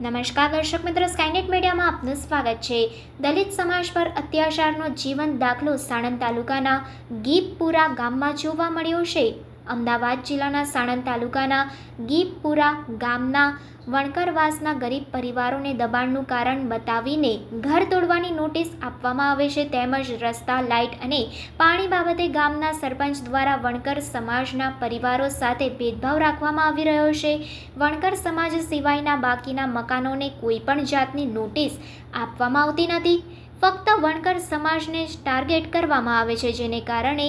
નમસ્કાર દર્શક મિત્રો સ્કાયનેટ મીડિયામાં આપનું સ્વાગત છે. દલિત સમાજ પર અત્યાચારનો જીવન દાખલો સાણંદ તાલુકાના ગીપપુરા ગામમાં જોવા મળ્યો છે. અમદાવાદ જિલ્લાના સાણંદ તાલુકાના ગીપપુરા ગામના વણકરવાસના ગરીબ પરિવારોને દબાણનું કારણ બતાવીને ઘર તોડવાની નોટિસ આપવામાં આવે છે. તેમજ રસ્તા, લાઇટ અને પાણી બાબતે ગામના સરપંચ દ્વારા વણકર સમાજના પરિવારો સાથે ભેદભાવ રાખવામાં આવી રહ્યો છે. વણકર સમાજ સિવાયના બાકીના મકાનોને કોઈ પણ જાતની નોટિસ આપવામાં આવતી નથી. ફક્ત વણકર સમાજને જ ટાર્ગેટ કરવામાં આવે છે, જેને કારણે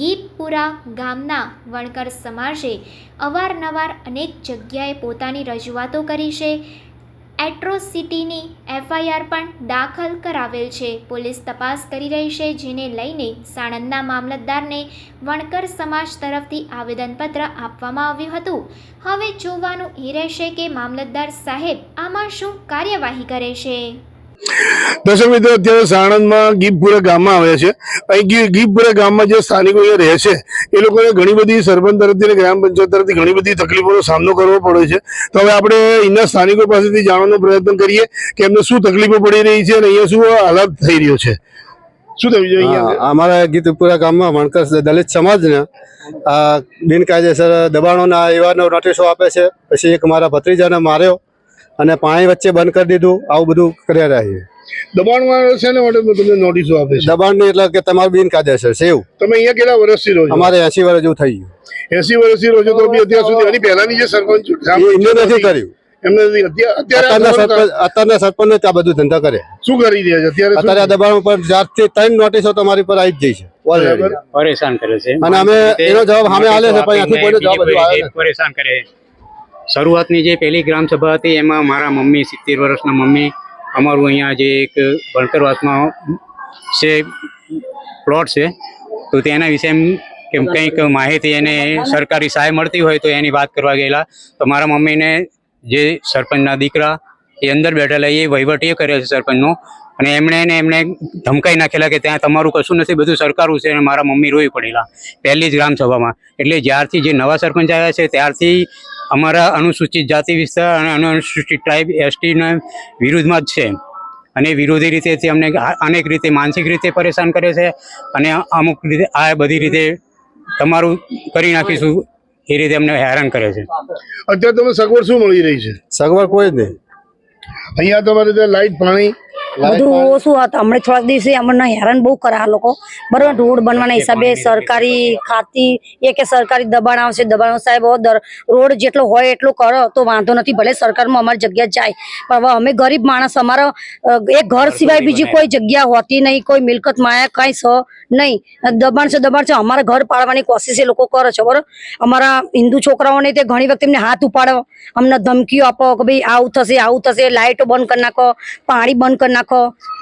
ગીપપુરા ગામના વણકર સમાજે અવારનવાર અનેક જગ્યાએ પોતાની રજૂઆતો કરી છે. એટ્રોસિટીની એફઆઈઆર પણ દાખલ કરાવેલ છે. પોલીસ તપાસ કરી રહી છે, જેને લઈને સાણંદના મામલતદારને વણકર સમાજ તરફથી આવેદનપત્ર આપવામાં આવ્યું હતું. હવે જોવાનું એ રહેશે કે મામલતદાર સાહેબ આમાં શું કાર્યવાહી કરે છે. દર્શક મિત્રો, અત્યારે સાણંદમાં ગીપપુરા ગામમાં આવ્યા છે. અહીં ગી- ગીપપુરા ગામમાં જે સ્થાનિકો અહીંયા રહે છે, એ લોકોને ઘણી બધી સરપંચ તરફથી અને ગ્રામ પંચાયત તરફથી ઘણી બધી તકલીફોનો સામનો કરવો પડે છે. તો હવે આપણે અહીંના સ્થાનિકો પાસેથી જાણવાનો પ્રયત્ન કરીએ કે એમને શું તકલીફો પડી રહી છે અને અહીંયા શું હાલાત થઈ રહ્યો છે. શું થયું છે અહીંયા? અમારા ગીતપુરા ગામમાં વણકર દલિત સમાજને બિનકાયદેસર દબાણોના એવા નોટિસો આપે છે. પછી એક મારા ભત્રીજાને માર્યો. અને પાણી વચ્ચે બંધ કરી દીધું આવું બધું કર્યા રહ્યા દબાણમાં છે ને માટે તમને નોટિસો આપે છે? દબાણની એટલે કે તમારું બિનકાયદેસર છે એવું. તમે અહીંયા કેટલા વર્ષથી રહો અમારે એસી વર્ષ જેવું થઈ ગયું. એસી વર્ષથી રહો છો તો બી અત્યાર સુધી આની પહેલાની જે સરપંચ એમને નથી કર્યું. આ અત્યારના સરપંચ બધું ધંધા કરે. શું કરી રહ્યા છે? અત્યારે અત્યારે આ દબાણ ઉપર ચારથી ત્રણ નોટિસો તમારી પર આવી જ જઈ છે. પરેશાન કરે છે. અને અમે એનો જવાબ સામે આલે છે, પણ કોઈનો જવાબ પરેશાન કરે. શરૂઆતની જે પહેલી ગ્રામસભા હતી, એમાં મારા મમ્મી, સિત્તેર વર્ષના મમ્મી, અમારું અહીંયા જે એક ભણતરવાસમાં છે, પ્લોટ છે, તો તેના વિશે એમ કે કંઈક માહિતી એને સરકારી સહાય મળતી હોય તો એની વાત કરવા ગયેલા. તો મારા મમ્મીને જે સરપંચના દીકરા એ અંદર બેઠેલા, એ વહીવટ એ કરે છે સરપંચનો. અને એમણે એને એમણે ધમકાઈ નાખેલા કે ત્યાં તમારું કશું નથી, બધું સરકારું છે અને મારા મમ્મી રોઈ પડેલા. પહેલી જ ગ્રામસભામાં એટલે જ્યારથી જે નવા સરપંચ આવ્યા છે, ત્યારથી અમારા અનુસૂચિત જાતિ વિસ્તાર અને અનુસૂચિત ટ્રાઇબ એસટીના વિરુદ્ધમાં જ છે. અને વિરોધી રીતે તે અમને અનેક રીતે માનસિક રીતે પરેશાન કરે છે અને અમુક રીતે આ બધી રીતે તમારું કરી નાખીશું એ રીતે અમને હેરાન કરે છે. અત્યારે તમને સગવડ શું મળી રહી છે? સગવડ કોઈ જ નહીં. અહીંયા તમારે લાઈટ પાણી? બધું ઓછું હતું હમણાં થોડાક દિવસે અમને હેરાન બહુ કરે આ લોકો. બરોબર રોડ બનવાના હિસાબે સરકારી ખાતી એ કે સરકારી દબાણ આવશે દબાણ સાહેબ રોડ જેટલો હોય એટલો કરો તો વાંધો નથી ભલે સરકારમાં અમારી જગ્યા જાય. પણ હવે અમે ગરીબ માણસ અમારા એક ઘર સિવાય બીજી કોઈ જગ્યા હોતી નહીં કોઈ મિલકત માયા કાંઈ સ નહીં. દબાણ છે દબાણ છે અમારા ઘર પાડવાની કોશિશ એ લોકો કરે છે બરોબર? અમારા હિન્દુ છોકરાઓને તે ઘણી વખત એમને હાથ ઉપાડો અમને ધમકીઓ આપો કે ભાઈ આવું થશે આવું થશે લાઇટો બંધ કરી નાખો પાણી બંધ કરી નાખો.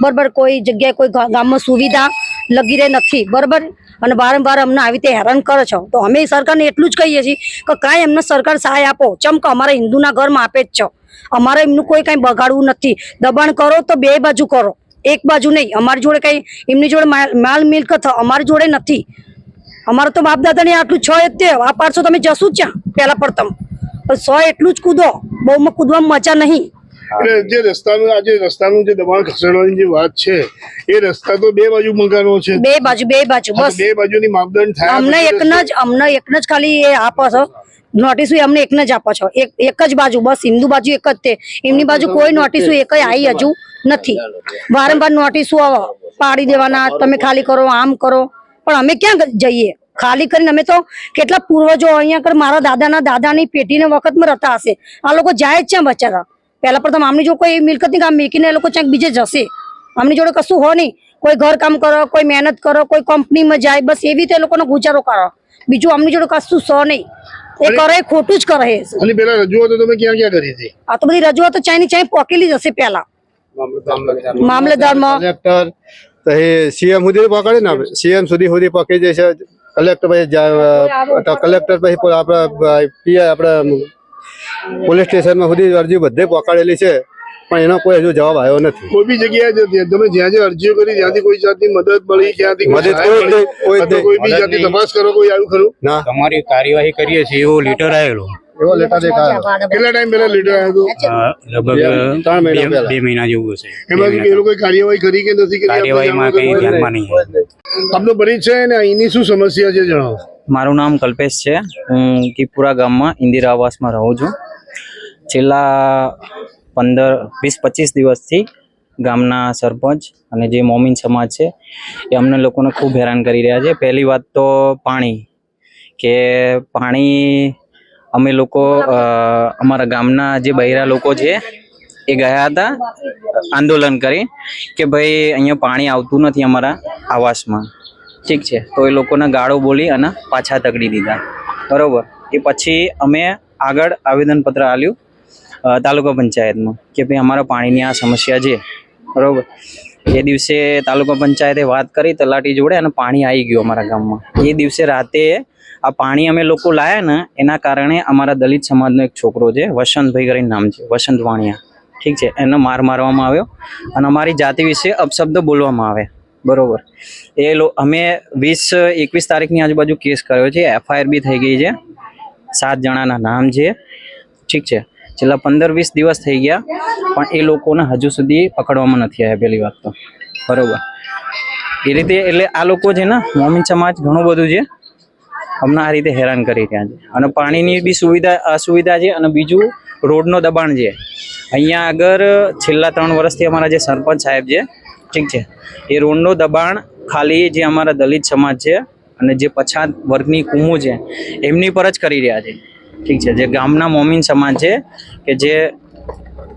બરાબર, કોઈ જગ્યાએ કોઈ ગામમાં સુવિધા લગી રહે નથી. બરાબર? અને વારંવાર અમને આવી રીતે હેરાન કરે છો. તો અમે સરકારને એટલું જ કહીએ છીએ કે કાંઈ એમને સરકાર સહાય આપો. ચમ કે અમારા હિન્દુના ઘરમાં આપે જ છો. અમારે એમનું કોઈ કાંઈ બગાડવું નથી. દબાણ કરો તો બે બાજુ કરો. એક બાજુ નહીં. અમારી જોડે કંઈ એમની જોડે માલ માલ મિલકત અમારી જોડે નથી. અમારે તો બાપ દાદાને આટલું છ તે આ પાડશો તમે જશું જ ત્યાં પહેલાં પડતમ. સો એટલું જ કૂદો. બહુમાં કૂદવામાં મજા નહીં. એટલે જે રસ્તાનું આજે રસ્તાનું જે દબાણ ખસેડવાની જે વાત છે એ રસ્તા તો બે બાજુ મકાનો છે. બે બાજુ બે બાજુ બસ. બે બાજુની માપદંડ થાય અમને એકને જ અમને એકને જ ખાલી એ આપો છો. નોટિસો અમને એકને જ આપો છો. એક એક જ બાજુ બસ હિન્દુ બાજુ એક જ તે. એમની બાજુ કોઈ નોટિસો એક આવી હજુ નથી. વારંવાર નોટિસો આવે પાડી દેવાના તમે ખાલી કરો આમ કરો. પણ અમે ક્યાં જઈએ? ખાલી કરીને અમે તો કેટલા પૂર્વજો અહીંયા આગળ મારા દાદાના દાદાની પેઢીના વખતમાં રહેતા હશે. આ લોકો જાય જ છે બચારા. પહેલા પ્રથમ આમની જો કોઈ મિલકતની કામ મેકીને એ લોકો ક્યાંક બીજે જશે. આમની જોડે કશું હોય નહીં. કોઈ ઘર કામ કરો કોઈ મહેનત કરો કોઈ કંપનીમાં જાય બસ એવી રીતે એ લોકોનો ગુજારો કરો. બીજું આમની જોડે કશું સો નહીં. એ કરે ખોટું જ કરે. અને પેલા રજૂઆતો તમે ક્યાં ક્યાં કરી હતી? આ તો બધી રજૂઆતો ચાઈની ચાઈ પોકેલી જ હશે પહેલા. મામલતદારમાં. કલેક્ટર પછી સીએમ સુધી પકડે ને સીએમ સુધી સુધી પકડી જશે કલેક્ટર પછી કલેક્ટર પછી આપણે આપણા પીઆઈ આપણા પોલીસ સ્ટેશનમાં સુધી અરજી બધે પકડેલી છે પણ એનો કોઈ હજુ જવાબ આવ્યો નથી. કોઈ બી જગ્યાએ તમે જ્યાં જ્યાં અરજીઓ કરી ત્યાંથી કોઈ જાતની મદદ મળી ક્યાંથી મદદ કોઈ કોઈ બી જાતની તપાસ કરો કોઈ આવ્યું ખરું? ના. તમારી કાર્યવાહી કરીએ છીએ એવો લીટર આવેલો. એવો લેટર દેખાયો કેટલા ટાઈમ પહેલા લેટર આવ્યો હતો લગભગ ત્રણ મહિના પહેલા. બે મહિના જેવું હશે. એમાં એ લોકો કાર્યવાહી કરી કે નથી કરી? કાર્યવાહીમાં કંઈ ધ્યાનમાં નહીં આપનો પરિચય અને અહીંની શું સમસ્યા છે જણાવો. મારું નામ કલ્પેશ છે. હું કીપુરા ગામમાં ઇન્દિરા આવાસમાં રહું છું. છેલ્લા પંદર વીસ પચીસ દિવસથી ગામના સરપંચ અને જે મોમીન સમાજ છે એ અમને લોકોને ખૂબ હેરાન કરી રહ્યા છે. પહેલી વાત તો પાણી કે પાણી અમે લોકો અમારા ગામના જે બૈરા લોકો છે, એ ગયા હતા આંદોલન કરી કે ભાઈ, અહીંયા પાણી આવતું નથી અમારા આવાસમાં. ઠીક છે. તો એ લોકોને ગાળો બોલી અને પાછા તગડી દીધા. બરાબર? એ પછી અમે આગળ આવેદનપત્ર આપ્યું તાલુકા પંચાયતમાં કે ભાઈ, અમારા પાણીની આ સમસ્યા છે. બરોબર? એ દિવસે તાલુકા પંચાયતે વાત કરી, તલાટી જોડે અને પાણી આવી ગયું અમારા ગામમાં. એ દિવસે રાતે આ પાણી અમે લોકો લાયા ને, એના કારણે અમારા દલિત સમાજનો એક છોકરો છે, વસંતભાઈ કરીને નામ છે, વસંત વાણિયા. ઠીક છે, એનો માર મારવામાં આવ્યો અને અમારી જાતિ વિશે અપશબ્દ બોલવામાં આવે. બરોબર. એ લો, અમે વીસ, એકવીસ તારીખની આજુબાજુ કેસ કર્યો છે, એફઆઈઆર બી થઈ ગઈ છે. સાત જણાના નામ છે. ઠીક છે. છેલ્લા પંદર વીસ દિવસ થઈ ગયા, પણ એ લોકોને હજુ સુધી પકડવામાં નથી આવ્યા, પહેલી વાત તો. બરોબર. એ રીતે એટલે આ લોકો છે ને, મોમિન સમાજ ઘણું બધું છે અમને આ રીતે હેરાન કરી રહ્યા છે. અને પાણીની બી સુવિધા, અસુવિધા છે અને બીજું રોડનો દબાણ છે. અહીંયા આગળ છેલ્લા ત્રણ વર્ષથી અમારા જે સરપંચ સાહેબ છે, ઠીક છે, એ રોડનો દબાણ ખાલી જે અમારા દલિત સમાજ છે અને જે પછાત વર્ગની કુમુ છે, એમની પર જ કરી રહ્યા છે. ઠીક છે, જે ગામના મોમીન સમાજ છે, કે જે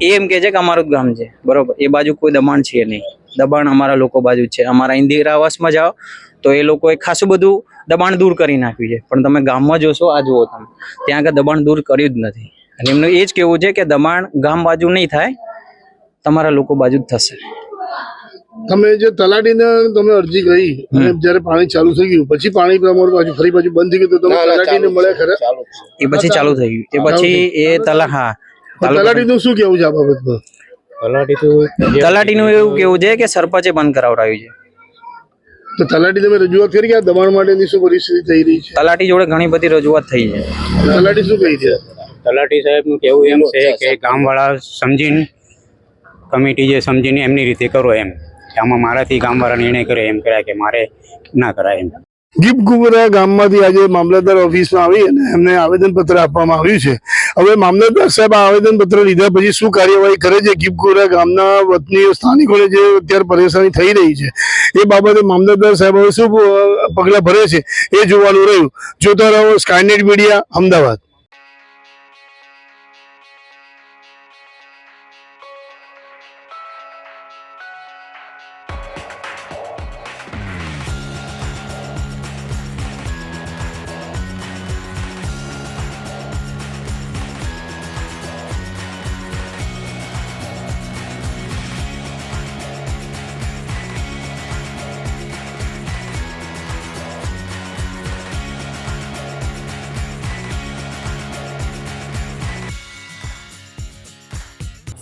એમ કે છે કે અમારું જ ગામ છે, બરોબર? એ બાજુ કોઈ દબાણ છે નહીં. દબાણ અમારા લોકો બાજુ છે. અમારા ઇન્દિરાવાસમાં જાઓ તો એ લોકોએ ખાસું બધું દબાણ દૂર કરી નાખ્યું છે. પણ તમે ગામમાં જોશો, આ જુઓ તમે. ત્યાં આગળ દબાણ દૂર કર્યું જ નથી. અને એમનું એ જ કહેવું છે કે દબાણ ગામ બાજુ નહીં થાય, તમારા લોકો બાજુ જ થશે. તમે જે તલાટીને તમે અરજી કરી અને જ્યારે પાણી ચાલુ થઈ ગયું પછી પાણી તમારું પાછું ફરી પાછું બંધ થઈ ગયું તો તમે તલાટીને મળ્યા ખરા? એ પછી ચાલુ થઈ ગયું. એ પછી એ તલા હા તલાટીનું શું કેવું છે આ બાબતમાં? તલાટી તો તલાટીનું એવું કેવું છે કે સરપંચે બંધ કરાવડાવ્યું છે. તો તલાટી તમે રજૂઆત કરી કે આ દબાણ માટેની શું પરિસ્થિતિ થઈ રહી છે? તલાટી જોડે ઘણી બધી રજૂઆત થઈ છે. તલાટી શું કહી છે? તલાટી સાહેબનું કહેવું એમ છે કે ગામવાળા સમજીને કમિટી જે સમજીને એમની રીતે કરો એમ. આમાં મારાથી ગામવાળા નિર્ણય કરે એમ કર્યા કે મારે ના કરાય એમ. ગીપકુપરા ગામમાંથી આજે મામલતદાર ઓફિસમાં આવી અને એમને આવેદનપત્ર આપવામાં આવ્યું છે. હવે મામલતદાર સાહેબ આ આવેદનપત્ર લીધા પછી શું કાર્યવાહી કરે છે? ગીપકુપરા ગામના વતની સ્થાનિકોને જે અત્યારે પરેશાની થઈ રહી છે, એ બાબતે મામલતદાર સાહેબ હવે શું પગલાં ભરે છે? એ જોવાનું રહ્યું. જોતા રહો Skynet media Ahmedabad.